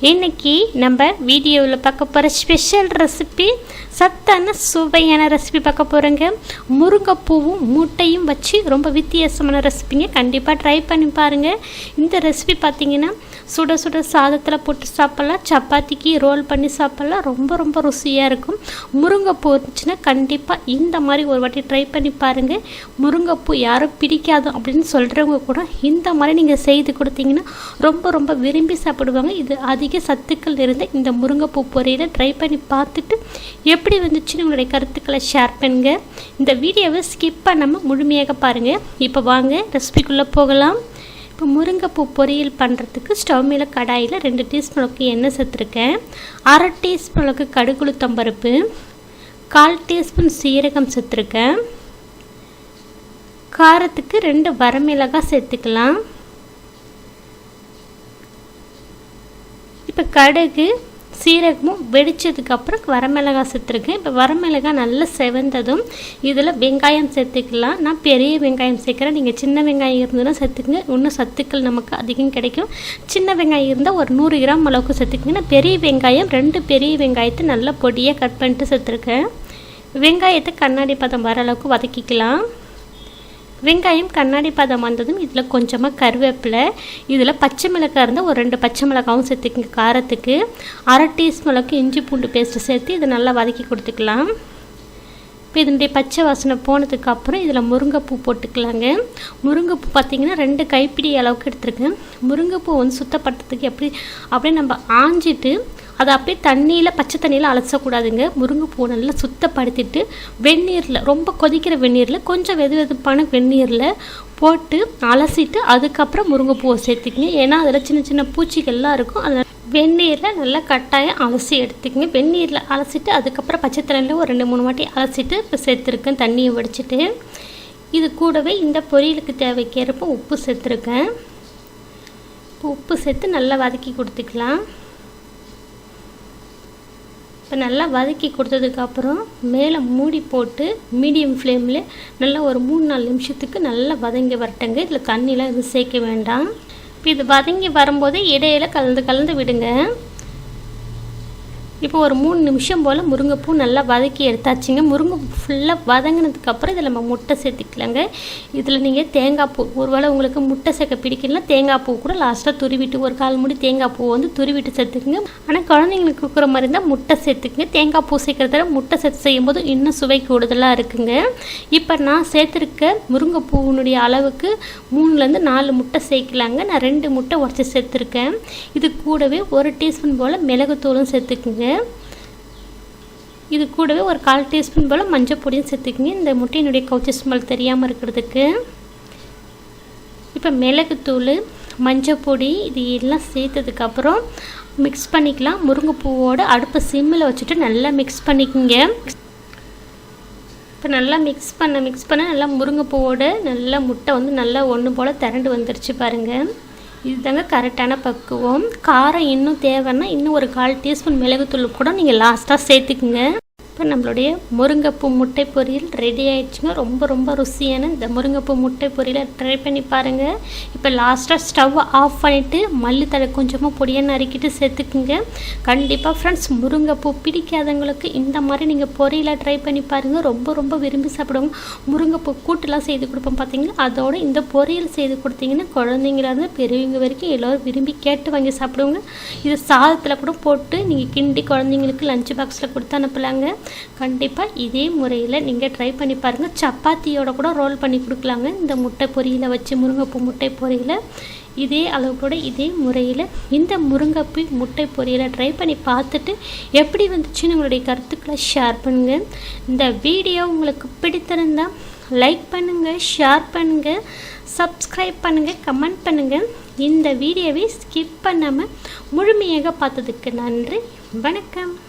இன்றைக்கி நம்ம வீடியோவில் பார்க்க போகிற ஸ்பெஷல் ரெசிபி சத்தான சுவையான ரெசிபி பார்க்க போகிறோங்க முருங்கைப்பூவும் மூட்டையும் வச்சு ரொம்ப வித்தியாசமான ரெசிபிங்க கண்டிப்பாக ட்ரை பண்ணி பாருங்கள் இந்த ரெசிபி பார்த்திங்கன்னா சுட சுட சாதத்தில் போட்டு சாப்பிட்லாம். சப்பாத்திக்கு ரோல் பண்ணி சாப்பிட்லாம். ரொம்ப ரொம்ப ருசியாக இருக்கும். முருங்கைப்பூ இருந்துச்சுன்னா கண்டிப்பாக இந்த மாதிரி ஒரு வாட்டி ட்ரை பண்ணி பாருங்கள் முருங்கைப்பூ யாரும் பிடிக்காது அப்படின்னு சொல்கிறவங்க கூட இந்த மாதிரி நீங்கள் செய்து கொடுத்தீங்கன்னா ரொம்ப ரொம்ப விரும்பி சாப்பிடுவாங்க. இது அது அதிக சத்துக்கள் இருந்த இந்த முருங்கைப்பூ பொரியலை ட்ரை பண்ணி பார்த்துட்டு எப்படி வந்துச்சுன்னு உங்களுடைய கருத்துக்களை ஷேர் பண்ணுங்க. இந்த வீடியோவை ஸ்கிப் பண்ணாமல் முழுமையாக பாருங்கள் இப்போ வாங்க ரெசிபிக்குள்ளே போகலாம். இப்போ முருங்கைப்பூ பொரியல் பண்ணுறதுக்கு ஸ்டவ் மேலே கடாயில் ரெண்டு டீஸ்பூன் அளவுக்கு எண்ணெய் சேர்த்துருக்கேன். அரை டீஸ்பூன் அளவுக்கு கடுகுளுத்தம்பருப்பு கால் டீஸ்பூன் சீரகம் சேர்த்துருக்கேன். காரத்துக்கு ரெண்டு வரமிளகாய் சேர்த்துக்கலாம். இப்போ கடுகு சீரகமும் வெடித்ததுக்கப்புறம் வரமிளகாய் சேர்த்துருக்கேன். இப்போ வரமிளகாய் நல்லா செவந்ததும் இதில் வெங்காயம் சேர்த்துக்கலாம். நான் பெரிய வெங்காயம் சேர்க்குறேன். நீங்கள் சின்ன வெங்காயம் இருந்ததுன்னா சேர்த்துக்குங்க. இன்னும் சத்துக்கள் நமக்கு அதிகம் கிடைக்கும். சின்ன வெங்காயம் இருந்தால் ஒரு நூறு கிராம் அளவுக்கு சேர்த்துக்குங்க. நான் பெரிய வெங்காயம் ரெண்டு பெரிய வெங்காயத்தை நல்லா பொடியாக கட் பண்ணிட்டு சேர்த்துருக்கேன். வெங்காயத்தை கண்ணாடி பதம் வர அளவுக்கு வதக்கிக்கலாம். வெங்காயம் கண்ணாடி பதம் வந்ததும் இதில் கொஞ்சமாக கருவேப்பிலை இதில் பச்சை மிளகாய் இருந்தால் ஒரு ரெண்டு பச்சை மிளகாவும் சேர்த்துக்கங்க. காரத்துக்கு அரை டீஸ்பூன் அளவுக்கு இஞ்சி பூண்டு பேஸ்ட்டு சேர்த்து இதை நல்லா வதக்கி கொடுத்துக்கலாம். இப்போ இதனுடைய பச்சை வாசனை போனதுக்கப்புறம் இதில் முருங்கைப்பூ போட்டுக்கலாங்க. முருங்கைப்பூ பார்த்திங்கன்னா ரெண்டு கைப்பிடி அளவுக்கு எடுத்துருக்கேன். முருங்கைப்பூ வந்து சுத்தப்படுத்துறதுக்கு எப்படி அப்படியே நம்ம ஆஞ்சிட்டு அதை அப்படியே தண்ணியில் பச்சை தண்ணியில் அலசக்கூடாதுங்க. முருங்கைப்பூ நல்லா சுத்தப்படுத்திட்டு வெந்நீரில் ரொம்ப கொதிக்கிற வெந்நீரில் கொஞ்சம் வெது வெதுப்பான வெந்நீரில் போட்டு அலசிட்டு அதுக்கப்புறம் முருங்கைப்பூவை சேர்த்துக்கிங்க. ஏன்னா அதில் சின்ன சின்ன பூச்சிகள்லாம் இருக்கும். அதில் வெந்நீரில் நல்லா கட்டாயம் அலசி எடுத்துக்கங்க. வெந்நீரில் அலசிட்டு அதுக்கப்புறம் பச்சை தண்ணியில் ஒரு ரெண்டு மூணு வாட்டி அலசிட்டு இப்போ சேர்த்துருக்கேன். தண்ணியை வடிச்சிட்டு. இது கூடவே இந்த பொரியலுக்கு தேவைக்கேற்ப உப்பு சேர்த்துருக்கேன். உப்பு சேர்த்து நல்லா வதக்கி கொடுத்துக்கலாம். இப்போ நல்லா வதக்கி கொடுத்ததுக்கப்புறம் மேலே மூடி போட்டு மீடியம் ஃப்ளேமில் நல்லா ஒரு மூணு நாலு நிமிஷத்துக்கு நல்லா வதங்கி வரட்டங்க. இதில் தண்ணிலாம் எதுவும் சேர்க்க வேண்டாம். இப்போ இது வதங்கி வரும்போது இடையில கலந்து கலந்து விடுங்க. இப்போ ஒரு மூணு நிமிஷம் போல் முருங்கைப்பூ நல்லா வதக்கி எடுத்தாச்சுங்க. முருங்கைப்பூ ஃபுல்லாக வதங்கினதுக்கப்புறம் இதில் நம்ம முட்டை சேர்த்துக்கலாங்க. இதில் நீங்கள் தேங்காய் பூ ஒருவேளை உங்களுக்கு முட்டை சேர்க்க பிடிக்கலனா தேங்காய் பூ கூட லாஸ்ட்டாக துருவிட்டு ஒரு கால் முடி தேங்காய் பூ வந்து துருவிட்டு சேர்த்துக்குங்க. ஆனால் குழந்தைங்களுக்கு கொடுக்குற மாதிரி இருந்தால் முட்டை சேர்த்துக்குங்க. தேங்காய் பூ சேர்க்குறத முட்டை சேர்த்து செய்யும்போது இன்னும் சுவை கூடுதலாக இருக்குங்க. இப்போ நான் சேர்த்துருக்க முருங்கைப்பூவினுடைய அளவுக்கு மூணுலேருந்து நாலு முட்டை சேர்க்கலாங்க. நான் ரெண்டு முட்டை உடச்சி சேர்த்துருக்கேன். இது கூடவே ஒரு டீஸ்பூன் போல் மிளகுத்தூளும் சேர்த்துக்குங்க. இது கூடவே ஒரு கால் டீஸ்பூன் போல் மஞ்சள் பொடியும் சேர்த்துக்கிங்க. இந்த முட்டையினுடைய கவுச்சி ஸ்மெல் தெரியாமல் இருக்கிறதுக்கு. இப்போ மிளகுத்தூள் மஞ்சள் பொடி இது எல்லாம் சேர்த்ததுக்கப்புறம் மிக்ஸ் பண்ணிக்கலாம். முருங்கைப்பூவோடு அடுப்பை சிம்மில் வச்சுட்டு நல்லா மிக்ஸ் பண்ணிக்கோங்க. இப்போ நல்லா மிக்ஸ் பண்ண மிக்ஸ் பண்ண நல்லா முருங்கைப்பூவோடு நல்லா முட்டை வந்து நல்லா ஒன்று போல் திரண்டு வந்துருச்சு பாருங்கள் இதுதாங்க கரெக்டான பக்குவம் காரம் இன்னும் தேவைன்னா இன்னும் ஒரு கால் டீஸ்பூன் மிளகுத்தூள் கூட நீங்கள் லாஸ்ட்டாக சேர்த்துக்குங்க. இப்போ நம்மளுடைய முருங்கைப்பூ முட்டை பொரியல் ரெடி ஆயிடுச்சுங்க. ரொம்ப ரொம்ப ருசியான இந்த முருங்கைப்பூ முட்டை பொரியலை ட்ரை பண்ணி பாருங்கள் இப்போ லாஸ்ட்டாக ஸ்டவ் ஆஃப் பண்ணிவிட்டு மல்லித்தழை கொஞ்சமாக பொடியாக நறுக்கிட்டு சேர்த்துக்குங்க. கண்டிப்பாக ஃப்ரெண்ட்ஸ் முருங்கைப்பூ பிடிக்காதவங்களுக்கு இந்த மாதிரி நீங்கள் பொரியலை ட்ரை பண்ணி பாருங்கள் ரொம்ப ரொம்ப விரும்பி சாப்பிடுவாங்க முருங்கைப்பூ கூட்டெலாம் செய்து கொடுப்போம் பார்த்தீங்கன்னா அதோடு இந்த பொரியல் செய்து கொடுத்தீங்கன்னா குழந்தைங்களாருந்து பெரியவங்க வரைக்கும் எல்லோரும் விரும்பி கேட்டு வாங்கி சாப்பிடுவாங்க. இது சாதத்தில் கூட போட்டு நீங்கள் கிண்டி குழந்தைங்களுக்கு லஞ்ச் பாக்ஸில் கொடுத்து அனுப்பலாங்க. கண்டிப்பாக இதே முறையில் நீங்கள் ட்ரை பண்ணி பாருங்கள் சப்பாத்தியோட கூட ரோல் பண்ணி கொடுக்கலாங்க. இந்த முட்டை பொரியலை வச்சு முருங்கைப்பூ முட்டை பொரியலை இதே அளவுக்கூட கூட இதே முறையில் இந்த முருங்கைப்பூ முட்டை பொரியலை ட்ரை பண்ணி பார்த்துட்டு எப்படி வந்துச்சுன்னு உங்களுடைய கருத்துக்களை ஷேர் பண்ணுங்கள் இந்த வீடியோ உங்களுக்கு பிடித்திருந்தால் லைக் பண்ணுங்கள் ஷேர் பண்ணுங்கள் சப்ஸ்கிரைப் பண்ணுங்கள் கமெண்ட் பண்ணுங்கள் இந்த வீடியோவை ஸ்கிப் பண்ணாமல் முழுமையாக பார்த்ததுக்கு நன்றி. வணக்கம்.